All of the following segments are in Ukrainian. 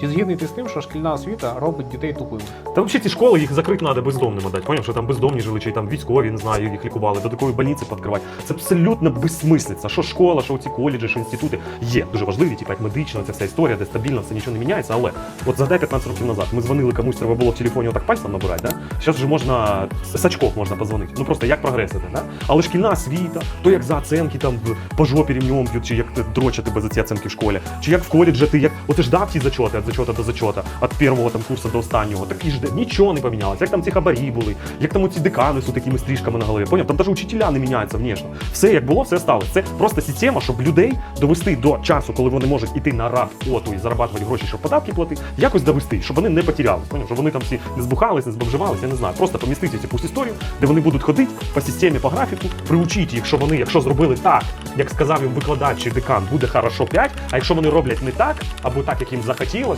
Чи згідний з тим, що шкільна освіта робить дітей тупими? Та взагалі ці школи їх закрити треба бездомним дати. Поняв, що там бездомні жили, чи там військові, не знаю, їх лікували, до такої больниці підкривати. Це абсолютно безсмислиця. Що школа, що ці коледжі, що інститути є дуже важливі, типу як медична, ця вся історія, де стабільно все нічого не міняється. Але от згадай 15 років назад. Ми дзвонили комусь, треба було в телефоні отак пальцем набирати. Да? Зараз вже можна з очков можна позвонити. Ну просто як прогрес іде, да? Але шкільна освіта, то як за оценки там по жопі рівнем б'ють, чи як дрочать тебе за ці оценки в школі, чи як в коледжі ти як от ти ж дав ті зачоти зачота до зачота, від першого там курсу до останнього. Такі ж нічого не помінялося. Як там ці хабарі були, як там ці декани з такими стрижками на голові. Поняв? Там навіть учителя не міняються внешне. Все як було, все сталося. Це просто система, щоб людей довести до часу, коли вони можуть іти на раб оту і зарабатувати гроші, щоб податки платити, якось довести, щоб вони не потерялись. Поняв? Щоб вони там всі не збухались, не збомживались, я не знаю. Просто помістити якусь історію, де вони будуть ходити по системі, по графіку, приучити їх, що вони, якщо зробили так, як сказав їм викладач чи декан, буде хорошо 5, а якщо вони роблять не так, або так, як їм захотілося,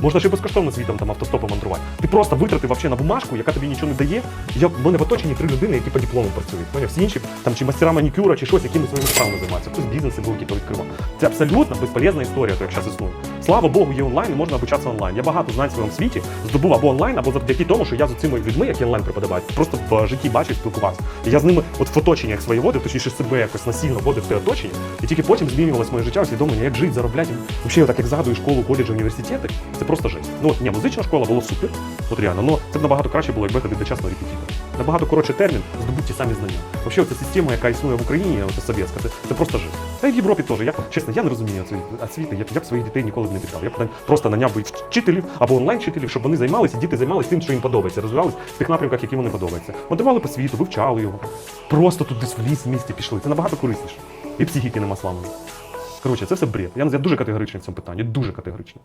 можна ще безкоштовно світом там автостопом мандрувати. Ти просто витратив вообще на бумажку, яка тобі нічого не дає. Я в мене в оточенні три людини, які по диплому працюють. Поняв? Всі інші там чи мастера манікюра, чи щось, якими своїми справами займаються. Хтось бізнеси великі то відкривав. Це абсолютно безполезна історія, то як зараз існує. Слава Богу, є онлайн, і можна обучатися онлайн. Я багато знань в своєму світі здобув або онлайн, або завдяки тому, що я з цими людьми, які онлайн преподавають, просто в житті бачив, спілкувався. Я з ними от в оточенні як своє водив, точніше себе якось насильно водив в те оточення, і тільки потім змінювалось моє життя, усвідомлення, як жити, заробляти. Взагалі, так як згадую школу, коледжі, університети, це просто життя. Ну от ні, музична школа було супер, от реально, але це б набагато краще було, якби ходити до частного репетитора. Набагато коротше термін, здобути ті самі знання. Взагалі, ця система, яка існує в Україні, оця совєтська, це, це просто життя. Та й в Європі теж. Я чесно, я не розумію освіти, я, я б своїх дітей ніколи б не віддав. Я б просто наняв би вчителів або онлайн-вчителів, щоб вони займалися, діти займалися тим, що їм подобається, розвивались в тих напрямках, які вони подобаються. Модували по світу, вивчали його. Просто тут десь в ліс в місті пішли. Це набагато корисніше. І психіки нема славної. Коротше, це все бред. Я, я дуже категоричний в цьому питанні, дуже категоричний.